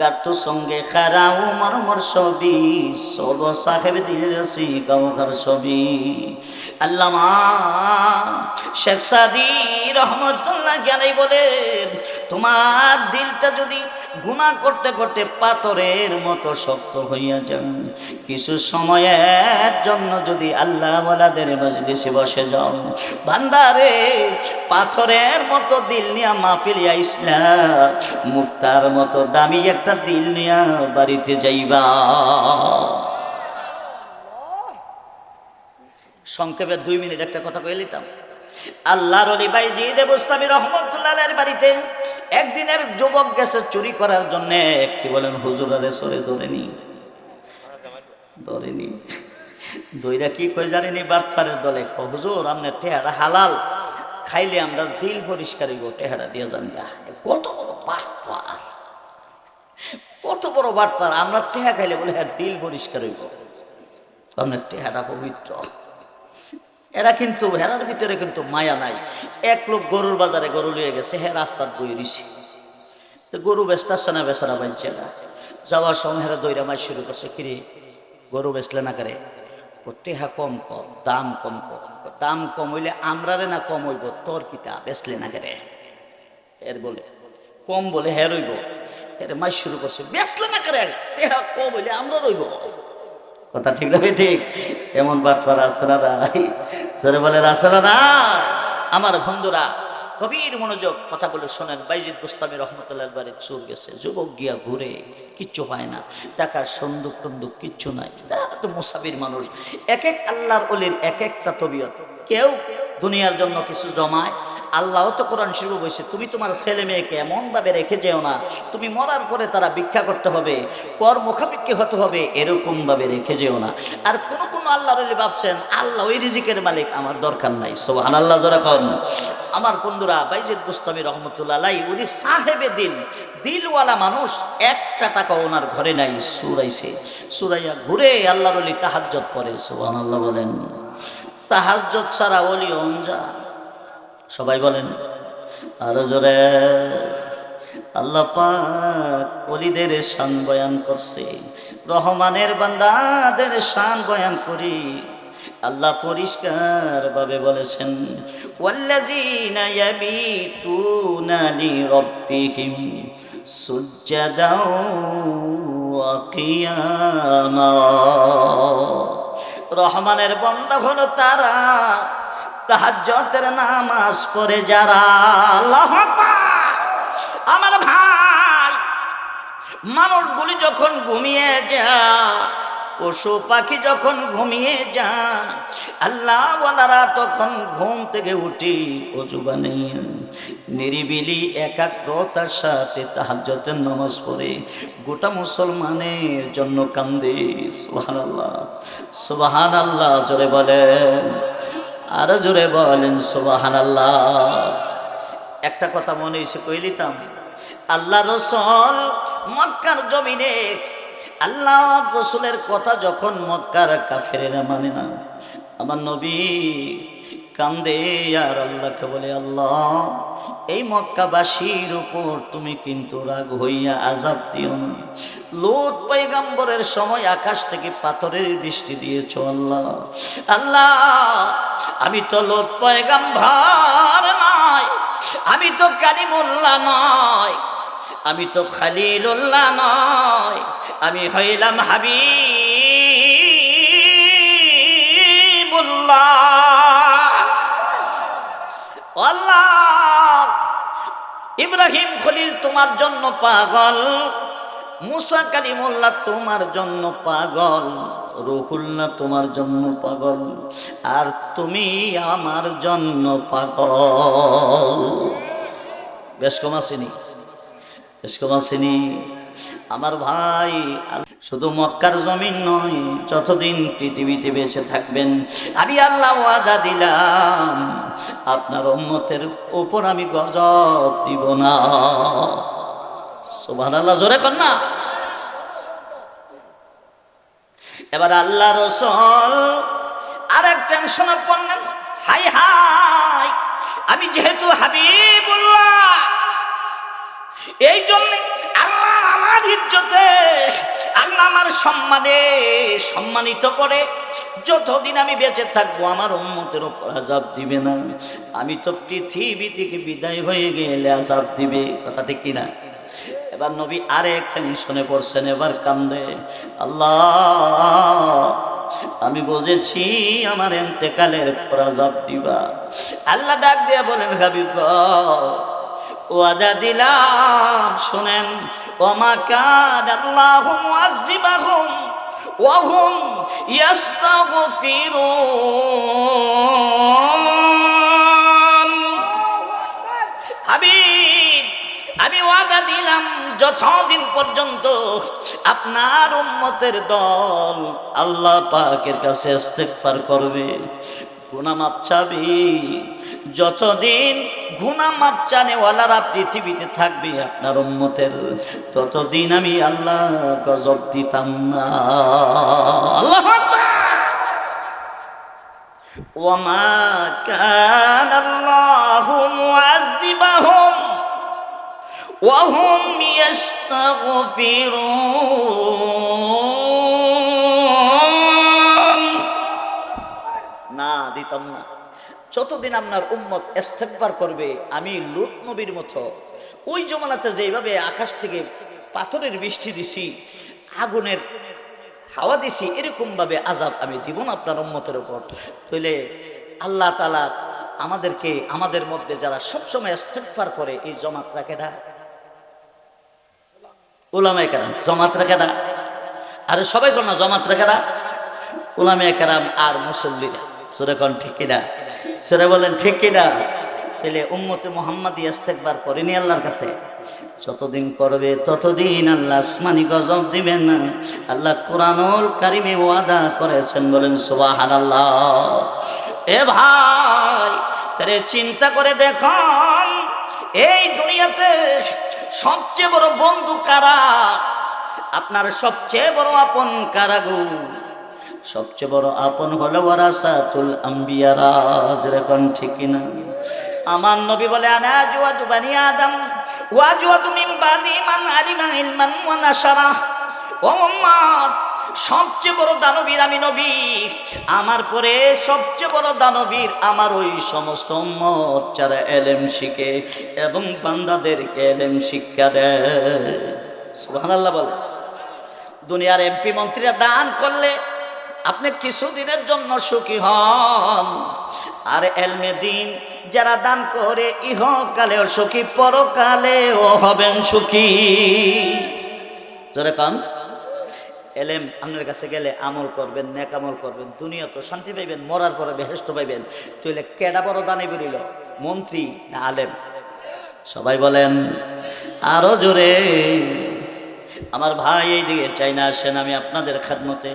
গাতো সঙ্গে খারা উমর মর ছবি, সব সাহেব দিয়েছি গাউঘর ছবি। আল্লামা শেখ সাদি রহমতুল্লাহ জ্ঞানাই বলেন, তোমার দিলটা যদি গুণা করতে করতে পাথরের মতো শক্ত হইয়া যান। কিছু সময়ের জন্য যদি আল্লাহ বলাদের মজলিসে বসে যাও বান্দারে পাথরের মতো দিল নিয়া মাহফিলিয়া ইসলাম, মুক্তার মতো দামি একটা দিল নিয়া বাড়িতে যাইবা। সংক্ষেপে দুই মিনিট একটা কথা কয়ে নিতাম। আল্লাহর অলি ভাই জিদে বুস্তামি রহমতুল্লাহের বাড়িতে একদিনের যুবক গেছে চুরি করার জন্য। কি বলেন হুজুরারে সরে ধরেনি। ধরেনি। দইরা কি কই জানেনি বাটপারের দলে? হুজুর আপনার টেহারা হালাল। খাইলে আমরা দিল পরিষ্কার হইব, টেহারা দিয়ে যান কত বড় বাটপার। কত বড় বাটপার। আমরা টেহা খাইলে বলে হ্যাঁ দিল পরিষ্কার হইব। আপনার টেহারা পবিত্র। এরা কিন্তু, হেরার ভিতরে কিন্তু মায়া নাই। এক লোক গরুর বাজারে গরু লিয়ে গেছে হ্যাঁ রাস্তার বই দিছে তো গরু বেচতেছে না, বেচারা বাঞ্চে না। যাওয়ার সময় হেরা দইরা মাই শুরু করছে, কিরে, গরু বেচলে না করে? টেহা কম কম, দাম কম কম দাম কম হইলে আমরারে না কম হইব, তোর কিতা বেচলে না করে? এর বলে, কম বলে হ্যাঁ রইব এর মাই শুরু করছে, বেচলে না করে? টেহা কম হইলে আমরা রইব। কথা ঠিক না ঠিক? এমন বাটপার আসরা নাই সরে বলে আসরা না আমার বন্ধুরা গভীর মনোযোগ কথাগুলো শোনেন। বাইজিদ বুস্তামি রহমতুল্লাহ একবারে চুর গেছে। যুবক গিয়া ঘুরে, কিচ্ছু পায় না। টাকার সন্দুক টন্দুক কিচ্ছু নাই। তো মুসাফির মানুষ। এক এক আল্লাহর অলির এক একটা তবিয়ত। কেউ দুনিয়ার জন্য কিছু জমায় আল্লাহ তো কোরআন শিরু বলছে তুমি তোমার ছেলে মেয়েকে এমনভাবে রেখে যেও না, তুমি মরার পরে তারা ভিক্ষা করতে হবে, পর মুখাপিক্ষি হতে হবে এরকম ভাবে রেখে যেও না। আর কোন কোনো আল্লাহ ভাবছেন, আল্লাহ ওই রিজিকের মালিক, আমার দরকার নাই। সোহান আল্লাহ জোরা কন। আমার বন্ধুরা, বাইজিদ বুস্তামি রহমতুল্লাহ উনি সাহেবে দিন, দিলওয়ালা মানুষ, একটা টাকা ওনার ঘরে নাই, সুরাইছে। সুরাইয়া ঘুরে আল্লাহর রলি তাহাজ্জত পরে সোহান আল্লাহ বলেন। তাহাজ্জত ছাড়া অলি অঞ্জা। সবাই বলেন, আরও জোরে। আল্লাহ পাক শান বয়ান করছে, রহমানের বান্দাদের শান বয়ান করি। আল্লাহ পরিষ্কার ভাবে বলেছেন রহমানের বন্দা হলো তারা। তাহাজ্জতের নামাজ পড়ে যারা। আল্লাহু। আমার ভাই মানুষগুলি যখন ঘুমিয়ে যা পশু পাখি যখন ঘুমিয়ে যায় আল্লাহওয়ালারা তখন ঘুম থেকে উঠি অজু বানিয়ে নিরিবিলি একাগ্রতার সাথে তাহাজ্জতের নামাজ পড়ে গোটা মুসলমানের জন্য কান্দে। সুবহান আল্লাহ সুবহান আল্লাহ জোরে বলেন। আরও জোরে বলেন সোবাহান একটা কথা মনে এসে কইলিতাম, আল্লাহ রসল মক্কার জমিনে, আল্লাহ রসুলের কথা যখন মক্কার কাফেরেরা মানে না, আমার নবী কান্দে, আর আল্লাহকে বলে, আল্লাহ এই মক্কাবাসীর উপর তুমি কিন্তু রাগ হইয়া আজাব দিও না। লোট পৈগাম্বরের সময় আকাশ থেকে পাথরের বৃষ্টি দিয়েছ আল্লাহ। আল্লাহ, আমি তো লোট পয়গাম্বার নয় আমি তো কালিমুল্লাহ নয় আমি তো খালিলুল্লাহ নয় আমি হইলাম হাবি হাবিবুল্লাহ আল্লাহ ইব্রাহিম খলিল তোমার জন্য পাগল, মুসা কালিমুল্লাহ তোমার জন্য পাগল, রুহুল্লাহ তোমার জন্য পাগল, আর তুমি আমার জন্য পাগল। বেশ কম আসেনি বেশ কম আমার ভাই শুধু মক্কার জমিন নয়, যতদিন পৃথিবীতে বেঁচে থাকবেন, আমি আল্লাহ ওয়াদা দিলাম, আপনার উম্মতের উপর আমি গজব দিব না। সুবহান আল্লাহ জোরে কর না। এবার আল্লাহ রসল আর এক টেনশনে পড়লেন হাই হাই, আমি যেহেতু হাবিবুল্লাহ, এই জন্য আল্লাহ আমার ইজ্জতে আল্লাহ আমার সম্মানে সম্মানিত করে, যতদিন আমি বেঁচে থাকব আমার উন্মতের ওপর আজাব দিবে না। আমি তো পৃথিবী থেকে বিদায় হয়ে গেলে আজাব দিবে, কথা ঠিক কিনা? এবার নবী আরেক টেনশনে পড়ছেন, এবার কান্দে। আল্লাহ, আমি বুঝেছি আমার এতেকালের পর আজাব দিবা। আল্লাহ ডাক দিয়া বলেন, হাবিব ওয়াদা দিলাম, শুনেন, ওমা কান আল্লাহু মুআযিবাহুম ওয়া হুম ইয়াস্তাগফিরুন। হাবিব, আমি ওয়াদা দিলাম যতদিন পর্যন্ত আপনার উম্মতের দল আল্লাহ পাকের কাছে ইস্তেগফার করবে। গুনামাপ চাবি যতদিন গুনামাপ চানেওয়ালারা পৃথিবীতে থাকবে আপনার উম্মতের ততদিন আমি আল্লাহ গজব দিতাম না আল্লাহ وما كان الله معذبهم وهم يستغفرون না দিতাম না যতদিন আপনার উম্মত ইস্তেগফার করবে, আমি লুত নবীর মতো ওই জমানাতে যেভাবে আকাশ থেকে পাথরের বৃষ্টি দিছি, আগুনের হাওয়া দিছি এরকম ভাবে আজাব আমি দিব না আপনার উম্মতের উপর। তাইলে আল্লাহ তালা আমাদেরকে, আমাদের মধ্যে যারা সবসময় ইস্তেগফার করে, এই জমাত রাখেরা ওলামায় কেরাম, জমাত রাখেরা আর সবাই কর না, জমাত রাখেরা ওলামায় কেরাম আর মুসল্লিরা সেটা কোন ঠিক কিনা? সেটা বলেন, ঠিক কিনা? তাহলে উম্মতে মোহাম্মদ ইস্তেকবার করেনি আল্লাহর কাছে। যতদিন করবে ততদিন আল্লাহ আসমানি গজব দিবেন না। আল্লাহ কোরআনুল কারিমে ওয়াদা করেছেন। বলেন সুবাহান আল্লাহ এ ভাই, তাহলে চিন্তা করে দেখুন, এই দুনিয়াতে সবচেয়ে বড় বন্ধু কারা? আপনার সবচেয়ে বড় আপন কারা গো? সবচেয়ে বড় আপন হলো ওয়ারাসাতুল আম্বিয়ারা যেরকম ঠিক না আমার নবী বলে, আনা জুয়াদু বানি আদম, ওয়া জুয়াদু মিন বাদি মান আলিমা ইলমান ওয়া নাশারা। ও সবচেয়ে বড় দানবীর আমি নবী। আমার পরে সবচেয়ে বড় দানবীর আমার ওই সমস্ত উম্মত যারা এলেম শিখে এবং বান্দাদেরকে এলেম শিক্ষা দেয়। সুবহানাল্লাহ বলে। দুনিয়ার এমপি মন্ত্রীরা দান করলে আপনি কিছুদিনের জন্য সুখী হন। আর এলমে দিন যারা দান করে, ইহকালেও সুখী, পরকালেও হবেন সুখী। জোরে পান এলেম, আপনার কাছে গেলে আমল করবেন, নেক আমল করবেন দুনিয়া তো শান্তি পাইবেন, মরার পরে বেহেস্ত পাইবেন। তুইলে কেডা বড় দানে বেরিল মন্ত্রী না আলেম? সবাই বলেন, আরও জোরে। আমার ভাই এই দিকে চাই না আসেন, আমি আপনাদের খাদমতে।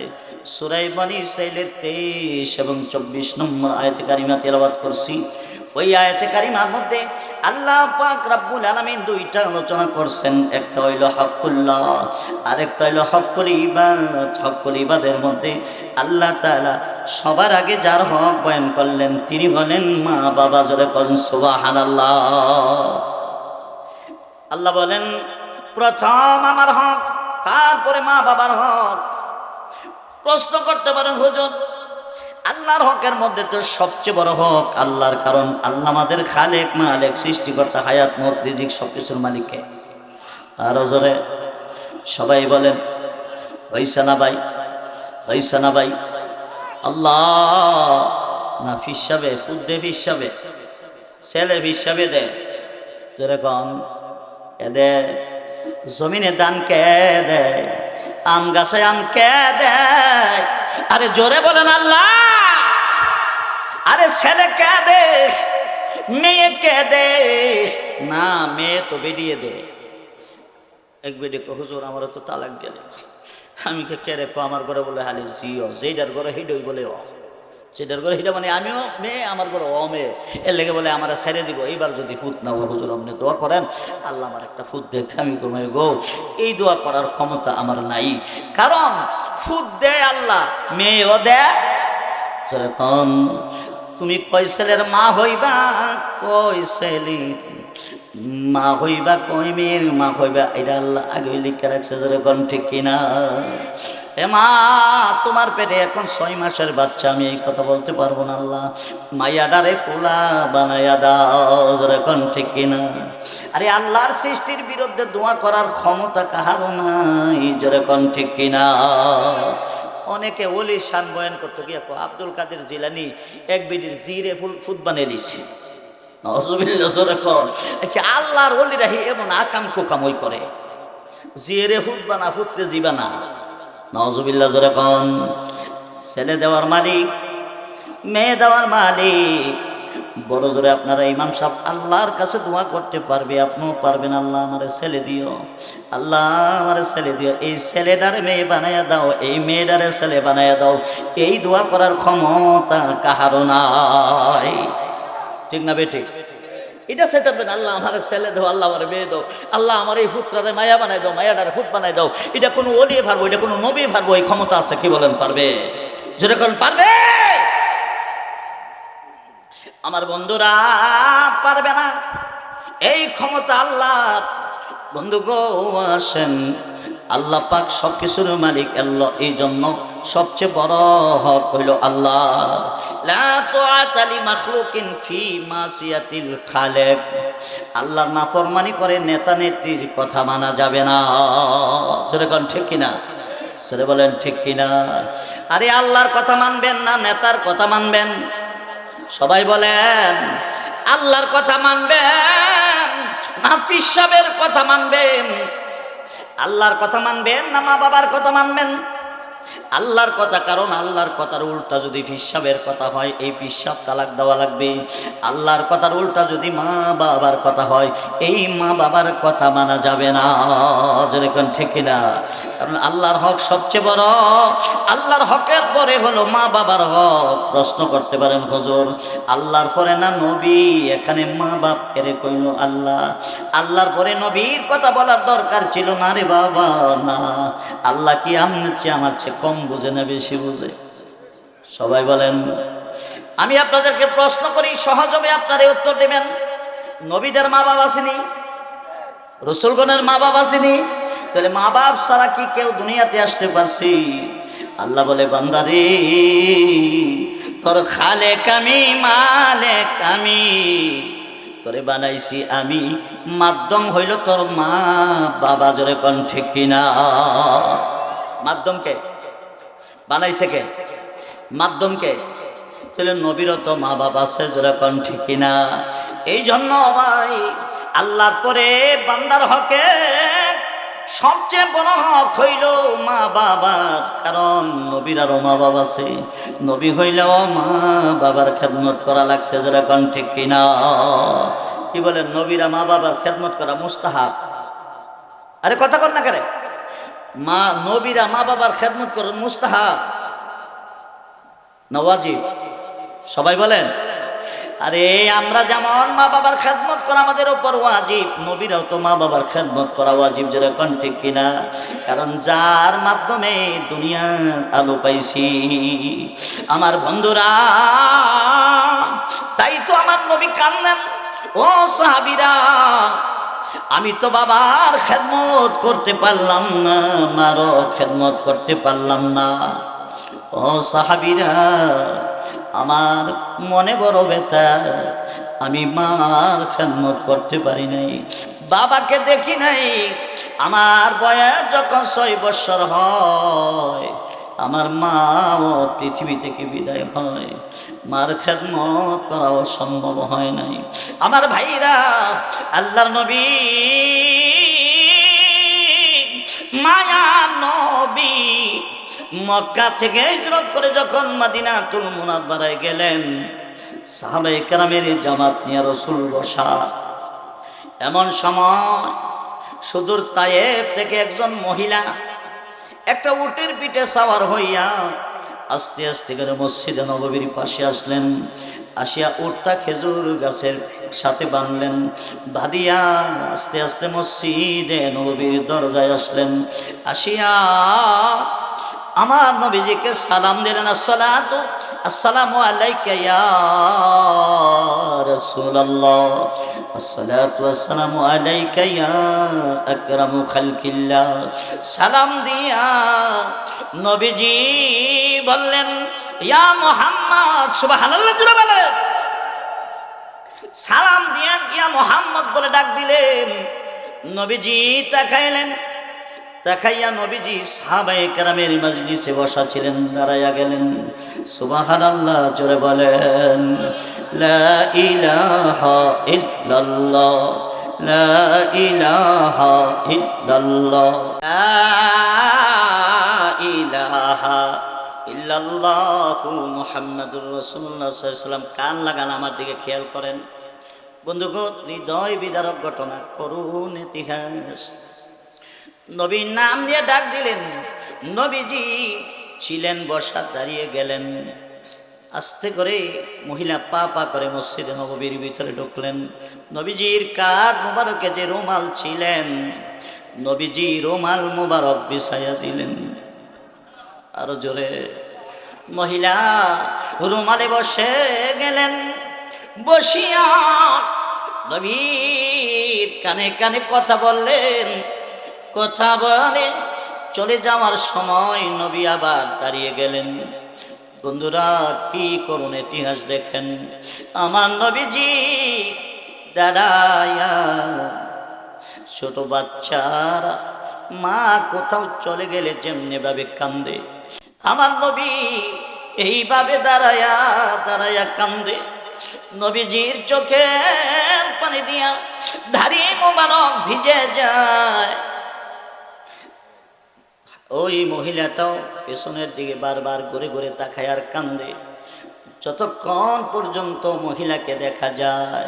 সুরাই বানি ইসরাইলের তেইশ এবং চব্বিশ নম্বর আয়তে কারিমা তেলাবাদ করছি। ওই আয়তে কারিমার মধ্যে আল্লাহ পাক রাব্বুল আলামিন দুইটা আলোচনা করছেন। একটা হইল হকুল্লাহ আরেকটা হইল হকুল ইবাদ। হকুল ইবাদের মধ্যে আল্লাহ তাআলা সবার আগে যার হক বয়ান করলেন, তিনি হলেন মা বাবা জোরে কন, সুবহানাল্লাহ। আল্লাহ বলেন প্রথম আমার হক, তারপরে মা বাবার হক। প্রশ্ন করতে পারেন, হুজুর, আল্লাহর হকের মধ্যে তো সবচেয়ে বড় হক আল্লাহর, কারণ আল্লাহ আমাদের খালেক, মালেক, সৃষ্টিকর্তা, হায়াত মত রিজিক সব কিছুর মালিককে আর জোরে সবাই বলেন হইসা ভাই হইসা ভাই, আল্লাহ, না ফিসাবে ফুদ্দে ফিসাবে ছেলে ফিসাবে দে। যেরকম এদে জমিনে দান কে দেয়? আম গাছে আম কে দেয়? আরে জোরে বলেন আল্লাহ। আরে ছেলে কে দে? মেয়ে কে দে? না, মেয়ে তো বেরিয়ে দে। এক বেডে কো হুজুর আমার তো তালাক গেলে। আমি কে কে রেখো আমার ঘরে বলে হালি জিও। যেটার ঘরে হিডই বলে, অ। সেটার ঘরে হিটা মানে আমিও মেয়ে, আমার অ মেয়ে। এর লেগে বলে আমার ছেড়ে দিব। এইবার যদি ফুট না হুজুর, আপনি দোয়া করেন। আল্লাহ আমার একটা ফুট দেখ আমি কমে গো। এই দোয়া করার ক্ষমতা আমার নাই। কারণ ফুট দেয় আল্লাহ, মেয়েও দেয়। যেরকম তুমি কয় ছেলের মা হইবা কয় ছেলে মা হইবা, কই মেয়ের মা হইবা, এটা আল্লাহ আগে লিখে রাখছে, যেরকম ঠিক কিনা। এ মা, তোমার পেটে এখন ছয় মাসের বাচ্চা, আমি এই কথা বলতে পারব না আল্লাহ। মাইয়াডারে পোলা বানাইয়া দাও যেরকম ঠিক কিনা? আরে আল্লাহর সৃষ্টির বিরুদ্ধে দোয়া করার ক্ষমতা কাহারও নাই যেরকম ঠিক কিনা? অনেকে ওলি শান বয়ান করতে গিয়ে আব্দুল কাদের জিলানি এক বিডির জিরে ফুল ফুট বানিয়ে লিছে। আচ্ছা আল্লাহর ওলিরা হি এমন আকাম কুকাম ওই করে। জিরে ফুট বানা, ফুটরে জিবানা। নজুবিল্লা জোরে কন। ছেলে দেওয়ার মালিক, মেয়ে দেওয়ার মালিক। বড় জোরে আপনারা ইমাম সাহেব আল্লাহর কাছে দোয়া করতে পারবে, আপনিও পারবেন। আল্লাহ আমারে ছেলে দিও। আল্লাহ আমারে ছেলে দিও। এই ছেলেটারে মেয়ে বানাইয়া দাও, এই মেয়েটারে ছেলে বানাইয়া দাও। এই দোয়া করার ক্ষমতা কাহারও নাই। ঠিক না বেঠিক এটা সেটাবেন আল্লাহ আমার ছেলে দাও, আল্লাহ আমার মেয়ে দাও, আল্লাহ আমার এই ফুটরারে মায়া বানাই দাও, মায়াটারে ফুট বানাই দাও, এটা কোনো ওলিয়ে পারব এটা কোনো নবী পারব এই ক্ষমতা আছে কি বলেন পারবে? যেরকম পারবে? আমার বন্ধুরা, পারবে না। এই ক্ষমতা আল্লাহ বন্ধু গো আসেন। আল্লাহ পাক সব কিছুর মালিক, আল্লাহ এই জন্য সবচেয়ে বড় হক হইল আল্লাহ। আল্লাহর নাফরমানি করে নেতা নেত্রীর কথা মানা যাবে না। সেরকম ঠিক কিনা? সেরে বলেন, ঠিক কিনা? আরে আল্লাহর কথা মানবেন না, নেতার কথা মানবেন? সবাই বলেন, আল্লাহর কথা মানবেন না পিসাবের কথা মানবেন? আল্লাহর কথা মানবেন না মা বাবার কথা মানবেন? আল্লাহর কথা, কারণ আল্লাহর কথার উল্টা যদি ফিসাবের কথা হয়, এই ফিসাব তালাক দেওয়া লাগবে। আল্লাহর কথার উল্টা যদি মা বাবার কথা হয়, এই মা বাবার কথা মানা যাবে না। যেরকম ঠিক না কারণ আল্লাহর হক সবচেয়ে বড়। আল্লাহর হকের পরে হলো মা বাবার হক। প্রশ্ন করতে পারেন হুজুর, আল্লাহর পরে না নবী? এখানে মা বাপ কেড়ে কইল আল্লাহ। আল্লাহর পরে নবীর কথা বলার দরকার ছিল না রে বাবা, না। আল্লাহ কি চেয়ে আমার চেয়ে কম বুঝে না, বেশি বুঝে। সবাই বলেন, আমি আপনাদেরকে প্রশ্ন করি সহজ হবে আপনারা উত্তর দেবেন। নবীদের মা বাবা আসেনি, রসুলগণের মা বাবা আসেনি। তাহলে মা বাপ ছাড়া কি কেউ দুনিয়াতে আসতে পারছি? আল্লাহ বলে, বান্দারে, তোর খালে কামি মালে কামি তোরে বানাইছি আমি, মাধ্যম হইল তোর মা বাবা জোরে কন ঠিক কিনা? মাধ্যম কে? বানাইছে কে? মাধ্যম কে? তাহলে নবীর তো মা বাবা আছে, জোরে কন ঠিক কিনা? এই জন্য ভাই, আল্লাহর পরে বান্দার হকে সবচেয়ে বড় হক হইল মা বাবার, কারণ নবীর আরও মা বাবা আছে। নবী হইলেও মা বাবার খেদমত করা লাগছে যেরকম ঠিক কিনা? কি বলেন, নবীরা মা বাবার খেদমত করা মুস্তাহাব? আরে কথা কর না করে মা, নবীরা মা বাবার খেদমত করেন, মুস্তাহাব। নওয়াজিব সবাই বলেন, আরে আমরা যেমন মা বাবার খেদমত করা আমাদের ওপর ওয়াজিব, নবীরাও তো মা বাবার খেদমত করা ওয়াজিব যেরকম ঠিক কিনা? কারণ যার মাধ্যমে দুনিয়ার আলো পাইছি। আমার বন্ধুরা, তাই তো আমার নবী কান্দেন। ও সাহাবিরা আমি তো বাবার খেদমত করতে পারলাম না, মারও খেদমত করতে পারলাম না। ও সাহাবিরা, আমার মনে বড় ব্যথা, আমি মার খেদমত করতে পারি নাই, বাবাকে দেখি নাই। আমার বয়স যখন ছয় বৎসর হয়, আমার মাও পৃথিবী থেকে বিদায় হয়। মার খেদমত করাও সম্ভব হয় নাই। আমার ভাইরা, আল্লাহর নবী, মায়া নবী মক্কা থেকে হিজরত করে যখন মাদিনাতুল মুনাব্বারায় গেলেন সাহাবাই কেরামের জামাত নিয়ে রসুল বসা। এমন সময় সুদূর তায়েব থেকে একজন মহিলা একটা উটের পিঠে সাওয়ার হইয়া আস্তে আস্তে করে মসজিদে নববীর পাশে আসলেন। আসিয়া উটটা খেজুর গাছের সাথে বাঁধলেন। বাঁধিয়া আস্তে আস্তে মসজিদে নববীর দরজায় আসলেন। আসিয়া আমার নবীজিকে সালাম দিলেন, আসসালাতু, আসসালামু আলাইকা ইয়া রাসূলুল্লাহ। সালাম দিয়া নবীজি বললেন, ইয়া মোহাম্মদ জুড়ে বলেন। সালাম দিয়া গিয়া মোহাম্মদ বলে ডাক দিলেন। নবীজি তাকাইলেন। তাকাইয়া নবীজি সাহাবায়ে কেরামের মজলিসে বসা ছিলেন দাঁড়াইয়া গেলেন। সুবহানাল্লাহ, জোরে বলেন, লা লা লা ইলাহা কান লাগান আমার দিকে খেয়াল করেন। বন্ধুগণ, হৃদয় বিদারক ঘটনা করুন ইতিহাস। নবীর নাম দিয়ে ডাক দিলেন। নবীজি ছিলেন বসা দাঁড়িয়ে গেলেন। আস্তে করে মহিলা পা পা করে মসজিদে নববীর ভিতরে ঢুকলেন। নবীজির কার মোবারকে যে রুমাল ছিলেন, নবীজি রুমাল মোবারক বিছাইয়া দিলেন। আরও জোরে মহিলা রুমালে বসে গেলেন। বসিয়া নবীর কানে কানে কথা বললেন। কথা বলে, চলে যাওয়ার সময় নবী আবার দাঁড়িয়ে গেলেন। বন্ধুরা, কি করুন ইতিহাস দেখেন। আমার নবীজি দাঁড়ায়া ছোট বাচ্চারা মা কোথাও চলে গেলে যেমনি ভাবে কান্দে। আমার নবী এইভাবে দাঁড়ায়া দাঁড়ায়া কান্দে। নবীজির চোখে পানি দিয়া ধারি মোবারক ভিজে যায়। ওই মহিলাটাও পেছনের দিকে বারবার ঘুরে ঘুরে তাকায় আর কান্দে। যতক্ষণ পর্যন্ত মহিলাকে দেখা যায়,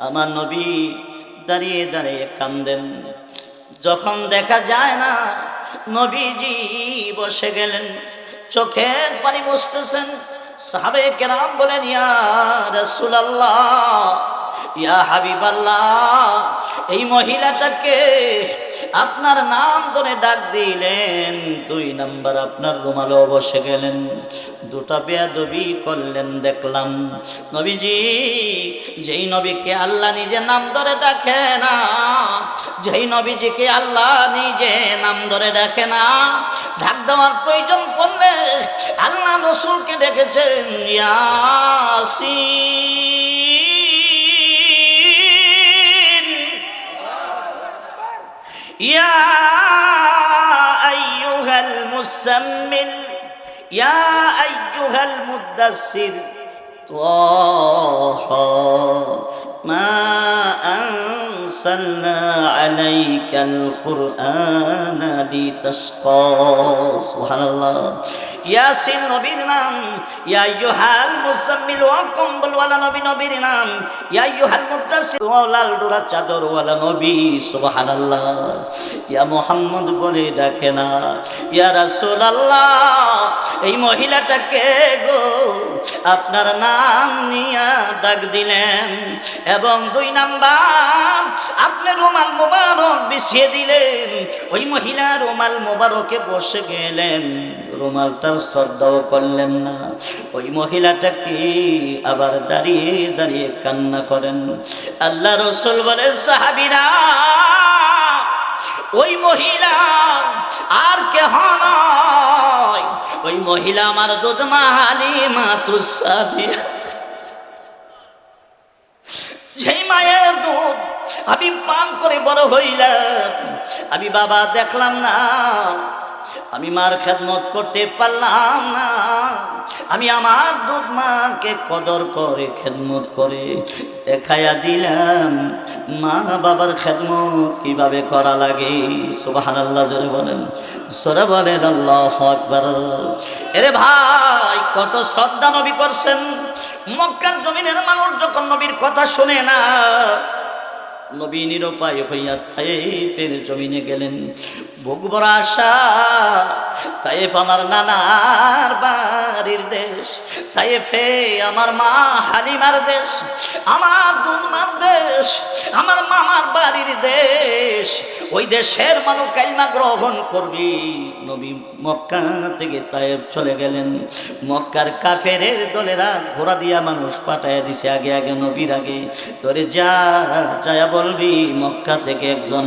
আমার নবী দাঁড়িয়ে দাঁড়িয়ে কান্দেন। যখন দেখা যায় না, নবীজি বসে গেলেন। চোখের পানি বসতেছেন সাহাবে কেরাম বলেন, ইয়া রাসূলুল্লাহ, ইয়া হাবিবাল্লাহ, এই মহিলাটাকে আপনার নাম ধরে ডাক দিলেন, দুই নাম্বার আপনার রুমালো বসে গেলেন, দুটা বেয়াদবি করলেন, দেখলাম নবীজি, যেই নবীকে আল্লাহ নিজে নাম ধরে ডাকে না, যেই নবীজিকে আল্লাহ নিজে নাম ধরে ডাকে না, ঢাক দেওয়ার প্রয়োজন পড়লে আল্লাহ রসুলকে ডেকেছেন, ইয়াসিন। يا أيها المسمل يا أيها المدثر طه ما أنزلنا عليك القرآن لتشقى. سبحان الله. ইয়াসিন নবীর নাম, ইয়া ইয়ুহাল মুজাম্মিল ওয়া কম্বল ওয়ালা নবী নবীর নাম, ইয়া ইয়ুহাল মুদাসসির ওয়া লাল ডোরা চাদর ওয়ালা নবী, সুবহানাল্লাহ। ইয়া মুহাম্মদ বলে ডাকে না, ইয়া রাসূলুল্লাহ, এই মহিলাটাকে গো, আপনার নাম নিয়া ডাক দিলেন এবং দুই নাম্বার, আপনি রুমাল মোবারক বিছিয়ে দিলেন। ওই মহিলা রুমাল মোবারকে বসে গেলেন। রুমালটা শ্রদ্ধাও করলেন না। ওই মহিলাটাকে আবার দাঁড়িয়ে দাঁড়িয়ে কান্না করেন। আল্লাহ রসুল বলেন, সাহাবিরা, ওই মহিলা আর কেহ নয়। ওই মহিলা আমার দুধ মাহালি মা তুসাফিয়া সেই মায়ের দুধ আমি পান করে বড় হইলাম। আমি বাবা দেখলাম না। আমি মার খেদমত করতে পারলাম না। আমি আমার দুধ মাকে কদর করে খেদমত করে দেখাইয়া দিলাম, মা বাবার খেদমত কীভাবে করা লাগে? সুবাহান আল্লাহ জোরে বলেন। সরে বলেন, আল্লাহ আকবার। এরে ভাই, কত শ্রদ্ধা নবী করছেন। মক্কার জমিনের মানুষ যখন নবীর কথা শুনে না নবী নিরুপায় হইয়া ফের জমিনে গেলেন। ভোগ বড় আশা তাইফ আমার নানার বাড়ির দেশ, তাইফে আমার মা হালিমার দেশ, আমার দুনমার দেশ, আমার মামার বাড়ির দেশ। ওই দেশের মানুষ কাইমা গ্রহণ করবি। নবী মক্কা থেকে চলে গেলেন। মক্কার কাফেরের দলেরা ঘোড়া দিয়া মানুষ পাঠায় দিছে আগে আগে, নবীর আগে। তোরে যা, যায়া বলবি, মক্কা থেকে একজন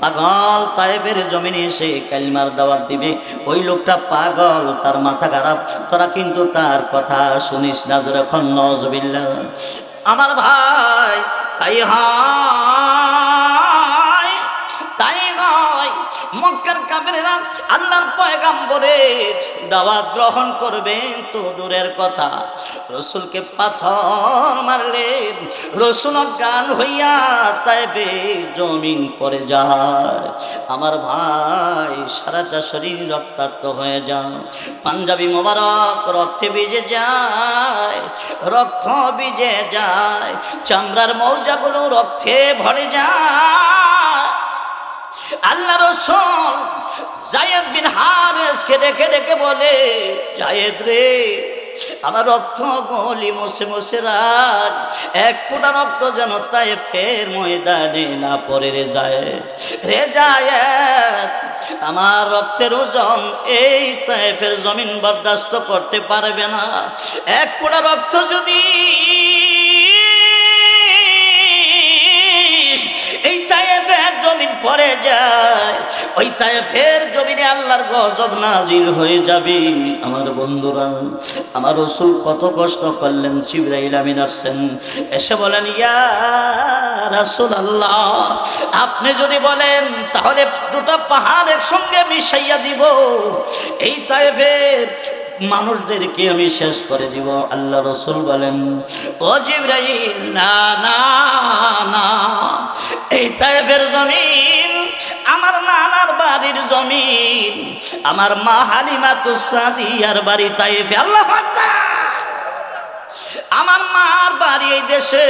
পাগল তাইবের জমিনে এসে কালিমার দাওয়াত দিবে। ওই লোকটা পাগল, তার মাথা খারাপ। তোরা কিন্তু তার কথা শুনিস না, জোরে নজবিল্লা আমার ভাই, তাই হাই তাই মক্কার কাবেরেরা আল্লাহর পয়গাম্বরের দাওয়াত গ্রহণ করবেন তো দূরের কথা। রসুলকে পাথর মারলেন, রসুল গান হইয়া তাইবে জমিন পরে যায়। আমার ভাই, সারাটা শরীর রক্তাক্ত হয়ে যায়। পাঞ্জাবি মোবারক, রক্তে ভিজে যায়, রক্ত ভিজে যায়। চামড়ার মৌজাগুলো রক্তে ভরে যায়। রসুল জায়েদ বিন হারেসকে ডেকে ডেকে বলে, জায়েদ রে, আমার রক্ত গলি মুছে মুছে রাখ এক ফোঁটা রক্ত যেন তাই ফের ময়দানে না পড়ে রে যায়। রে যায় আমার রক্তের ওজন এই তাইফের জমিন বরদাস্ত করতে পারবে না। এক ফোঁটা রক্ত যদি এই তায়েফের জমিন পরে যায়, ওই তায়েফের জমিনে আল্লাহর গজব নাজিল হয়ে যাবে। আমার বন্ধুরা, আমার রসুল কত কষ্ট করলেন শিবরাইল আমিন আসছেন, এসে বলেন, ইয়া রাসুল আল্লাহ আপনি যদি বলেন, তাহলে দুটা পাহাড় একসঙ্গে মিশাইয়া দিব। এই তায়েফের মানুষদেরকে আমি শেষ করে দিব। আল্লাহ রসুল বলেন, ও জিব্রাইল, না না না এই তাইফের জমিন, আমার নানার বাড়ির জমিন, আমার মা হালিমা তুসাদিয়ার বাড়ি তাইফে আল্লাহ। আমার মার বাড়ি এই দেশে।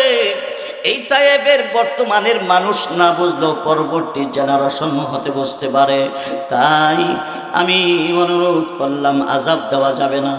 এই তাইবের বর্তমানের মানুষ না বুঝলেও পরবর্তী জেনারেশন হতে বুঝতে পারে। তাই আমি অনুরোধ করলাম আজাব দেওয়া যাবে না।